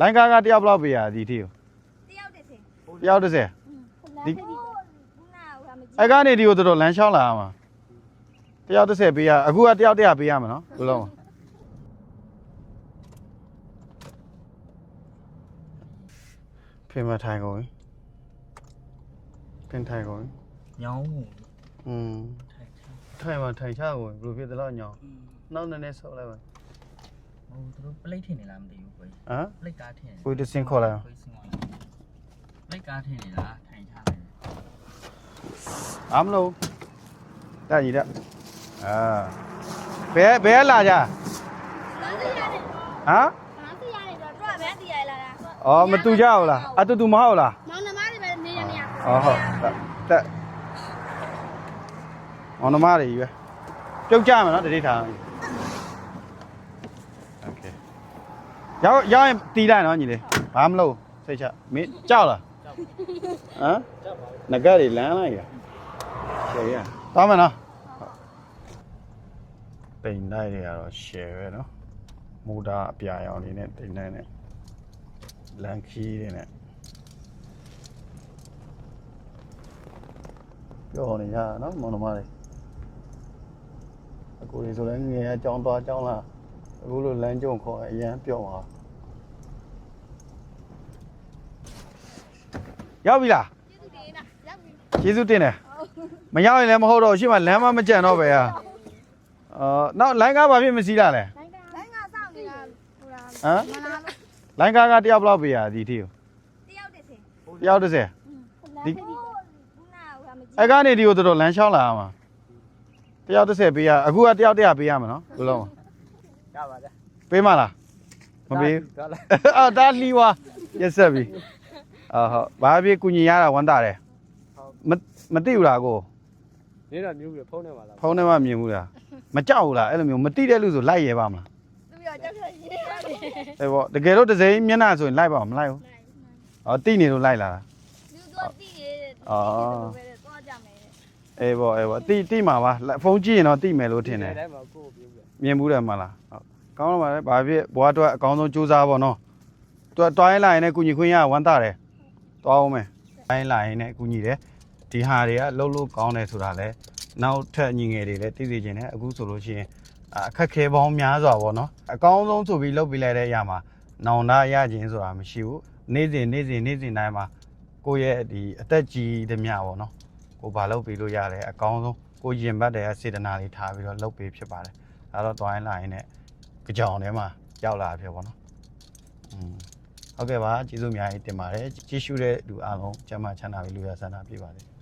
လိုင်းကားကတယောက်ဘယ်လောက်ပေးရဒီထီကိုတယောက်တစ်စင်တယောက်တစ်စက်ဒီနာဟာမကြည့်အဲ့ကနေဒီကိုတော်တော်လမ်းလျှောက်လာအောင်တယောက်တစ်စက်ပေးရအခုကတယောက်တရာပေးရမှာနော်ဘယ်လိုဖင်မထိုင်ကုန်ဖင်ထိုင်ကုန်ညောင်းမှုอืมထိုင်ထိုင်ထိုင်မှာထိုင်ချကုန်ဘယ်လိုဖြစ်သလဲညောင်းနောက်နည်းနည်းဆောက်လိုက်ပါ ဟိုသူတို့ပလိတ်ထင်နေလားမသိဘူးကိုယ်ဟမ်ပလိတ်ကားထင်ကိုယ်တစ်စင်ခေါ်လိုက်အောင်ကိုယ်စင်ခေါ်လိုက်ပလိတ်ကားထင်နေလားထိုင်ထားတယ်အားမလို့တက်ညီတက်အာဘယ်ဘယ်လာကြနားစီရတယ်ဟမ်နားစီရတယ်တော့တော့ဗန်းစီရလာတာအော်မတူကြဘူးလားအတူတူမဟုတ်လားမောင်နှမတွေပဲနေရနေရအော်ဟုတ်တက်တက်မောင်နှမတွေကြီးပဲပြုတ်ကြမယ်နော်တတိထား ရောက်ရောက်ရင်တီးလိုက်နော်ညီလေးဘာမလို့စိတ်ချမင်းကြောက်လားဟမ်ငကတွေလမ်းလိုက်ရရှယ်ရသွားမယ်နော်တိန်လိုက်တွေကတော့ရှယ်ပဲနော်မူတာအပြာရောင်နေနဲ့တိန်လိုက်နဲ့လန်ခီးတွေနဲ့ပြောနေကြနော်မောင်နှမတွေအကိုတွေဆိုလည်းငယ်အကြောင်းသွားအကြောင်းလာ အခုလိုလမ်းကြုံခေါ်အရန်ပြောပါရောက်ပြီလားကျေးဇူးတင်တာရောက်ပြီကျေးဇူးတင်တယ်မရောက်ရင်လည်းမဟုတ်တော့ရှေ့မှာလမ်းမမကြံတော့ပဲဟာအော်နောက်လိုင်းကားဘာဖြစ်မစည်းလာလဲလိုင်းကလိုင်းကစောင့်နေတာဟိုလားဟမ်မလားလို့လိုင်းကားကတယောက်ဘယ်လောက်ပေးရဒီထီကိုတယောက်တစ်စင်တယောက်တစ်စက်ဒီဒီနာဟာမကြည့်အဲ့ကနေဒီကိုတော်တော်လမ်းလျှောက်လာအောင်တယောက်တစ်စက်ပေးရအခုကတယောက်တရာပေးရမှာနော်ဘယ်လို ရပါလားပေးမလားမပေးဘူးဒါလားအော်ဒါလီဝါရက်ဆက်ပြီအော်ဟုတ်ဘာဖြစ်ကုညီရတာဝန်တာတယ်မမသိဘူးလားကိုနေတော့မျိုးပြဖုန်းထဲမှာလားဖုန်းထဲမှာမြင်ဘူးလားမကြောက်ဘူးလားအဲ့လိုမျိုးမတိတဲ့လူဆိုလိုက်ရဲပါမလားသူပြောကြောက်ချက်ရေးရတယ်အဲ့ပေါ့တကယ်လို့တစ်စိမ်းမျက်နှာဆိုရင်လိုက်ပါမလိုက်ဘူးအော်တိနေလို့လိုက်လာတာလူတော့တိတယ်အော်တော့ကြမယ်အေးပေါ့အေးပေါ့တိတိမှာပါဖုန်းကြည့်ရင်တော့တိမယ်လို့ထင်တယ်တိုင်းမှာကိုယ့်ကိုပြောပြ မြင်ဘူးတယ်မလားဟုတ်ကောင်းတော့ပါလေဘာဖြစ်ဘွားတော့အကောင်းဆုံးစူးစမ်းပါတော့သူကတွိုင်းလာရင်လည်းကုညီခွင့်ရဝမ်းတာတယ်တွားအောင်မယ်တွိုင်းလာရင်လည်းကုညီတယ်ဒီဟာတွေကလှုပ်လို့ကောင်းတယ်ဆိုတာလဲနောက်ထပ်ညီငယ်တွေလည်းသိသိချင်းတယ်အခုဆိုလို့ရှိရင်အခက်ခဲပေါင်းများစွာပေါ့နော်အကောင်းဆုံးဆိုပြီးလှုပ်ပေးလိုက်တဲ့အရာမှာနောင်တရခြင်းဆိုတာမရှိဘူးနေ့စဉ်နေ့စဉ်နေ့စဉ်တိုင်းမှာကိုယ့်ရဲ့ဒီအသက်ကြီးသမျှပေါ့နော်ကိုဘာလုပ်ပေးလို့ရတယ်အကောင်းဆုံးကိုရင်ဘတ်တဲ့စေတနာလေးထားပြီးတော့လုပ်ပေးဖြစ်ပါတယ် အဲ့တော့တွိုင်းလာရင်လည်းကြောင်ထဲမှာရောက်လာဖြစ်ပေါ့နော်။อืมဟုတ်ကဲ့ပါကျေးဇူးအများကြီးတင်ပါတယ်။ကြည့်ရှုတဲ့လူအားလုံးကျမ်းမာချမ်းသာပြီးလူရဆန္ဒပြပါစေ။